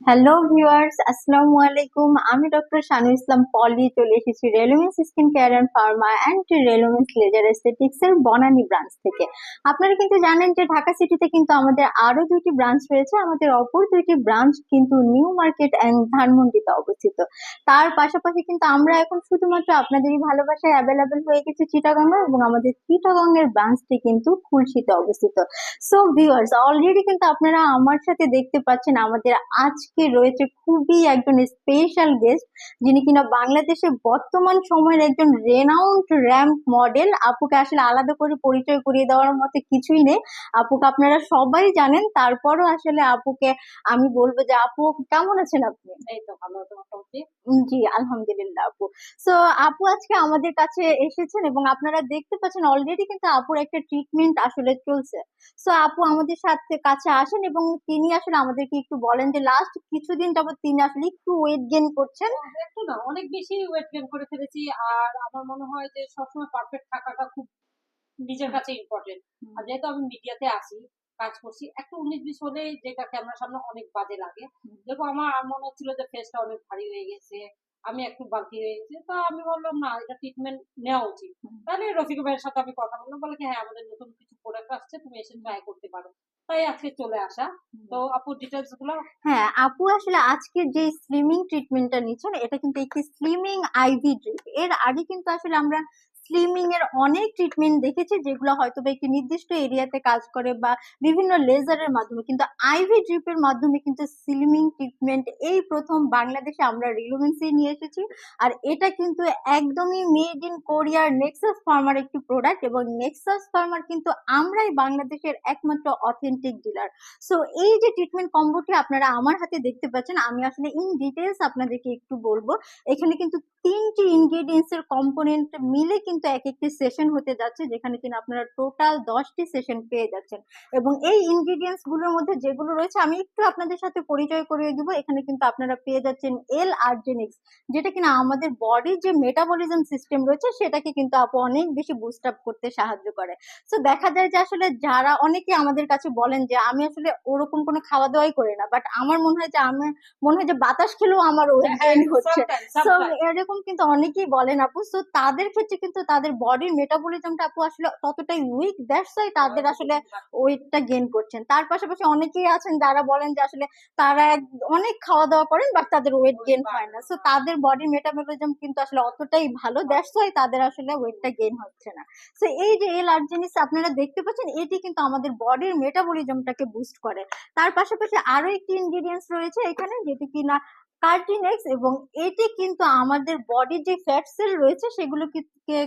Hello viewers আসসালামু আলাইকুম আমি ডক্টর শানু ইসলাম পলি চলে এসেছি রেলোমেন্স skin care and pharma and রেলোমেন্স laser এর বনানী ব্রাঞ্চ থেকে। আপনারা কিন্তু জানেন যে ঢাকা সিটিতে কিন্তু আমাদের আরও দুইটি ব্রাঞ্চ রয়েছে। আমাদের অপর দুইটি ব্রাঞ্চ কিন্তু নিউ মার্কেট অ্যান্ড ধানমন্ডিতে অবস্থিত। তার পাশাপাশি কিন্তু আমরা এখন শুধুমাত্র আপনাদেরই ভালোবাসায় অ্যাভেলেবেল হয়ে গেছি চিটাগঙ্গে এবং আমাদের চিটাগঙ্গের ব্রাঞ্চটি কিন্তু খুলশিতে অবস্থিত। সো ভিউয়ার্স অলরেডি কিন্তু আপনারা আমার সাথে দেখতে পাচ্ছেন আমাদের আজকে রয়েছে খুবই একজন স্পেশাল গেস্ট যিনি কিনা বাংলাদেশে বর্তমান সময়ের একজন রেনাউন্ড র্যাম্প মডেল আপুকে আসলে আলাদা করে পরিচয় করিয়ে দেওয়ার মতো কিছুই নেই। আপুকে আপনারা সবাই জানেন তারপরও আসলে আপুকে আমি বলব যে আপু কেমন আছেন আপনি? এই তো ভালো মোটামুটি? জি আলহামদুলিল্লাহ আপু। সো আপু আজকে আমাদের কাছে এসেছেন এবং আপনারা দেখতে পাচ্ছেন অলরেডি কিন্তু আপুর একটা ট্রিটমেন্ট আসলে চলছে। সো আপু আমাদের সাথে কাছে আসেন এবং তিনি আসলে আমাদেরকে একটু বলেন যে লাস্ট কিছুদিন যাবত তিনি আসলে একটু ওয়েট গেইন করছেন। একটু না অনেক বেশি ওয়েট গেইন করে ফেলেছি আর আমার মনে হয় যে সবসময় পারফেক্ট থাকাটা খুব নিজের কাছে ইম্পর্টেন্ট আর যেহেতু আমি মিডিয়াতে আসি কাজ করছি একটু উনিশ বিশ হলে যেটা ক্যামেরার সামনে অনেক বাজে লাগে। দেখো আমার মনে হচ্ছিল যে ফেসটা অনেক ভারী হয়ে গেছে আমি একটু বাকি হয়ে গেছে তো আমি বললাম না এটা ট্রিটমেন্ট নেওয়া উচিত। তাহলে রফিক ভাইয়ের সাথে আমি কথা বললাম বলে কি হ্যাঁ আমাদের নতুন কিছু প্রোডাক্ট আসছে তুমি এসে ট্রাই করতে পারো। তাই আজকে চলে আসা। তো আপু ডিটেলসগুলো? হ্যাঁ আপু আসলে আজকে যে স্লিমিং ট্রিটমেন্টটা নিচ্ছেন, এটা কিন্তু একটি স্লিমিং আইভি ড্রিপ এর আগে কিন্তু আসলে আমরা স্লিমিং এর অনেক ট্রিটমেন্ট দেখেছি যেগুলো হয়তো বা একটি নির্দিষ্ট এরিয়াতে কাজ করে বা বিভিন্ন লেজারের মাধ্যমে। কিন্তু আইভি ড্রিপের মাধ্যমে কিন্তু স্লিমিং ট্রিটমেন্ট এই প্রথম বাংলাদেশে আমরা রিলুমেন্সি নিয়ে এসেছি। আর এটা কিন্তু একদমই মেড ইন কোরিয়ার নেক্সাস ফার্মার একটি প্রোডাক্ট এবং নেক্সাস ফার্মার কিন্তু আমরাই বাংলাদেশের একমাত্র অথেন্টিক ডিলার সো এই যে ট্রিটমেন্ট কম্বোটি আপনারা আমার হাতে দেখতে পাচ্ছেন, আমি আসলে ইন ডিটেলস আপনাদেরকে একটু বলব। এখানে কিন্তু তিনটি ইনগ্রেডিয়েন্টস এর কম্পোনেন্ট মিলে কিন্তু এক একটি সেশন হতে যাচ্ছে যেখানে কিনা আপনারা টোটাল দশটি সেশন পেয়ে যাচ্ছেন। এবং এই ইনগ্রেডিয়েন্টসগুলোর মধ্যে যেগুলো রয়েছে আমি একটু আপনাদের সাথে পরিচয় করিয়ে দিব। এখানে কিন্তু আপনারা পেয়ে যাচ্ছেন এল আর্জেনিক্স যেটা কিনা আমাদের বডির যে মেটাবলিজম সিস্টেম রয়েছে সেটাকে কিন্তু আপু অনেক বেশি বুস্ট আপ করতে সাহায্য করে। তো দেখা যায় যে আসলে যারা অনেকে আমাদের কাছে বলেন যে আমি আসলে ওরকম কোনো খাওয়া দাওয়াই করি না। বাট আমার মনে হয় যে আমার মনে হয় যে বাতাস খেলেও আমার ওয়েট গেইন হচ্ছে। সো এরকম কিন্তু অনেকেই বলেন আপু। সো তাদের ক্ষেত্রে কিন্তু তাদের বডির মেটাবলিজমটা আপু আসলে ততটাই উইক দ্যাটস ওয়াই তাদের আসলে ওয়েটটা গেইন করছেন। তার পাশাপাশি অনেকেই আছেন যারা বলেন যে আসলে তারা অনেক খাওয়া দাওয়া করেন বাট তাদের ওয়েট গেইন হয় না। সো তাদের বডির মেটাবলিজম কিন্তু আসলে অতটাই ভালো দ্যাটস ওয়াই তাদের আসলে ওয়েটটা গেইন হচ্ছে না। সো এই যে এই এল আর্জেনিস আপনারা দেখতে পাচ্ছেন এটি কিন্তু আমাদের বডির মেটাবলিজমটাকে বুস্ট করে। তার পাশাপাশি আরও একটি ইনগ্রেডিয়েন্টস রয়েছে এখানে যেটি কিনা কার্টিনেক্স এবং এটি কিন্তু আমাদের বডির যে ফ্যাট সেল রয়েছে, সেগুলোকে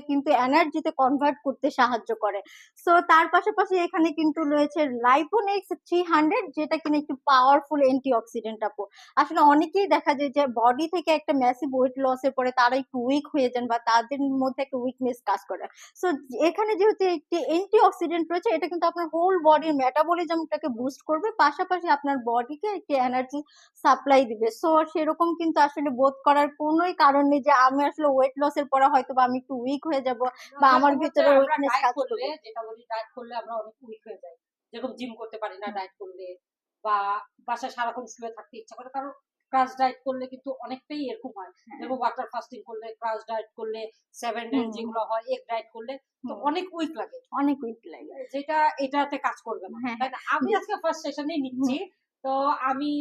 কিন্তু এনার্জিতে কনভার্ট করতে সাহায্য করে। সো তার পাশাপাশি এখানে কিন্তু রয়েছে লাইপোনেক্স থ্রি হান্ড্রেড যেটা কিনা একটু পাওয়ারফুল অ্যান্টি অক্সিডেন্ট আপু। আসলে অনেকেই দেখা যায় যে বডি থেকে একটা ম্যাসিভ ওয়েট লসের পরে তারা একটু উইক হয়ে যান বা তাদের মধ্যে একটা উইকনেস কাজ করে। সো এখানে যেহেতু একটি অ্যান্টি অক্সিডেন্ট রয়েছে, এটা কিন্তু আপনার হোল বডির মেটাবলিজমটাকে বুস্ট করবে, পাশাপাশি আপনার বডিকে একটি এনার্জি সাপ্লাই দিবে। সো সেরকম কিন্তু আসলে বোধ করার কোনোই কারণ নেই যে আমি আসলে ওয়েট লসের পরে হয়তো বা আমি একটু উইক হয়ে যাব বা আমার ভিতরে weakness কাজ করবে। যেটা বলি ডায়েট করলে আমরা অনেক উইক হয়ে যাই। যেরকম জিম করতে পারি না ডায়েট করলে বা বাসায় সারাক্ষণ শুয়ে থাকতে ইচ্ছা করে কারণ ক্রাশ ডায়েট করলে কিন্তু অনেকটাই এরকম হয়। হ্যাঁ। যেরকম ওয়াটার ফাস্টিং করলে ক্রাশ ডায়েট করলে সেভেন ডেজ যেগুলো হয় এগ ডায়েট করলে তো অনেক উইক লাগে। অনেক উইক লাগে। যেটা এটাতে কাজ করবে না। হ্যাঁ, তাই না? আমি আজকে ফার্স্ট সেশনে নিচ্ছি। তো আমি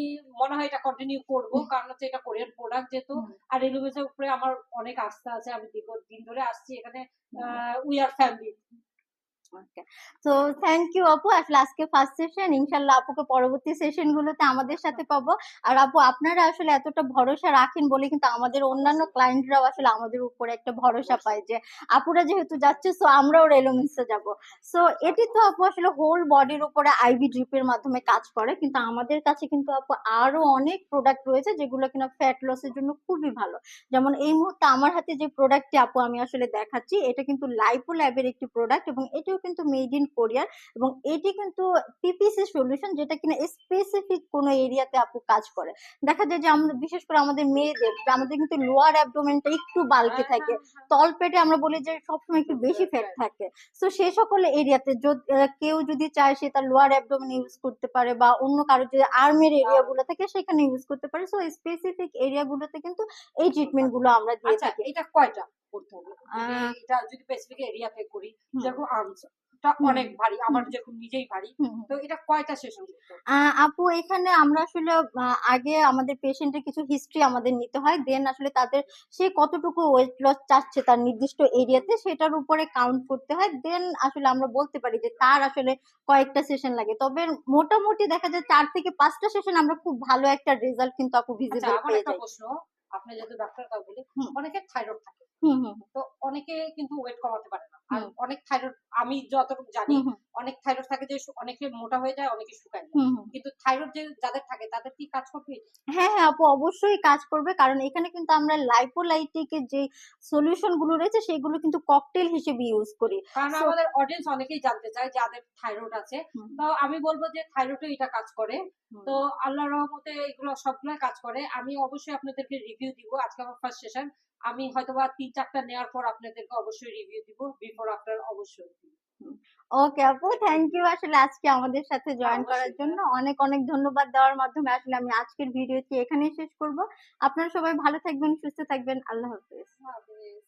মনে হয় এটা কন্টিনিউ করব। কারণ হচ্ছে এটা কোরিয়ান প্রোডাক্ট যেহেতু। আর রেলওয়েজের উপরে আমার অনেক আস্থা আছে। আমি দীর্ঘ দিন ধরে আসছি এখানে। উই আর ফ্যামিলি ওকে তো থ্যাংক ইউ আপু আসলে আজকে ফার্স্ট সেশন ইনশাল্লাহ আপুকে পরবর্তী সেশন গুলোতে আমাদের সাথে পাবো। আর আপু, আপনারা আসলে এতটা ভরসা রাখেন বলে কিন্তু আমাদের অন্যান্য ক্লায়েন্টরাও আসলে আমাদের উপরে একটা ভরসা পায় যে, আপুরা যেহেতু যাচ্ছে সো আমরাও রেলোমিন্সে যাব। সো এটি তো আপু আসলে হোল বডির উপরে আইভি ড্রিপের মাধ্যমে কাজ করে, কিন্তু আমাদের কাছে কিন্তু আপু আরও অনেক প্রোডাক্ট রয়েছে যেগুলো কিনা ফ্যাট লসের জন্য খুবই ভালো। যেমন এই মুহূর্তে আমার হাতে যে প্রোডাক্টটি আপু আমি আসলে দেখাচ্ছি, এটা কিন্তু লাইপো ল্যাবের একটি প্রোডাক্ট এবং এটিও কিন্তু মেড ইন কোরিয়ার এবং এটি কিন্তু পিপিসি সলিউশন যেটা কিনা স্পেসিফিক কোনো এরিয়াতে আপু কাজ করে। দেখা যায় যে আমরা বিশেষ করে আমাদের মেয়েদের আমাদের কিন্তু লোয়ার অ্যাবডোমেনটা একটু বালকে হ্যাঁ, থাকে তল পেটে আমরা বলি যে সবসময় একটু বেশি ফ্যাট থাকে। তো সে সকল এরিয়াতে কেউ যদি চায় সে তার লোয়ার অ্যাবডোমেন ইউজ করতে পারে বা অন্য কারও যদি আর্মের এরিয়াগুলো থাকে সেখানে ইউজ করতে পারে। সো স্পেসিফিক এরিয়াগুলোতে কিন্তু এই ট্রিটমেন্টগুলো আমরা দিয়ে আচ্ছা থাকি। এটা কয়টা? করতে হবে। এটা যদি স্পেসিফিক এরিয়াতে করি যেরকম আর্মসটা হুম। অনেক ভারী আমার নিজেই ভারী। তো এটা কয়টা সেশন আপু এখানে আমরা আসলে আগে আমাদের পেশেন্টের কিছু হিস্ট্রি আমাদের নিতে হয় দেন আসলে তাদের সে কতটুকু ওয়েট লস চাচ্ছে তার নির্দিষ্ট এরিয়াতে সেটার উপরে কাউন্ট করতে হয় দেন আসলে আমরা বলতে পারি যে তার আসলে কয়েকটা সেশন লাগে। তবে মোটামুটি দেখা যায় চার থেকে পাঁচটা সেশন আমরা খুব ভালো একটা রেজাল্ট কিন্তু আপু আচ্ছা ভিজিবল পেয়ে যাই। প্রশ্ন আপনি যেহেতু ডাক্তার কাউ বলি। অনেকের থাইরয়েড থাকে। তো অনেকে কিন্তু ওয়েট কমাতে পারে না। আর অনেক থাইরয়েড আমি যতটুকু জানি অনেক থাইরয়েড থাকে যে অনেকে মোটা হয়ে যায় অনেকে শুকায় কিন্তু থাইরয়েড যে যাদের থাকে তাদের কি কাজ করবে? হ্যাঁ হ্যাঁ আপু অবশ্যই কাজ করবে। কারণ এখানে কিন্তু আমরা লাইপোলাইটিকের যে সলিউশনগুলো রয়েছে সেগুলো কিন্তু ককটেল হিসেবে ইউজ করি। কারণ আমাদের অডিয়েন্স অনেকেই জানতে চায় যাদের থাইরয়েড আছে। তো আমি বলব যে থাইরয়েডে এটা কাজ করে। তো আল্লাহর রহমতে এগুলো সবগুলো কাজ করে। আমি অবশ্যই আপনাদেরকে রিভিউ দিব। আজকে আমার ফার্স্ট সেশন আমি হয়তোবা তিন চারটা নেওয়ার পর আপনাদেরকে অবশ্যই রিভিউ দিব। বিফোর আফটার অবশ্যই। ওকে আপু থ্যাংক ইউ আসলে আজকে আমাদের সাথে জয়েন করার জন্য। অনেক অনেক ধন্যবাদ দেওয়ার মাধ্যমে আসলে আমি আজকের ভিডিওটি এখানেই শেষ করব। আপনারা সবাই ভালো থাকবেন সুস্থ থাকবেন। আল্লাহ হাফিজ। আল্লাহ হাফেজ।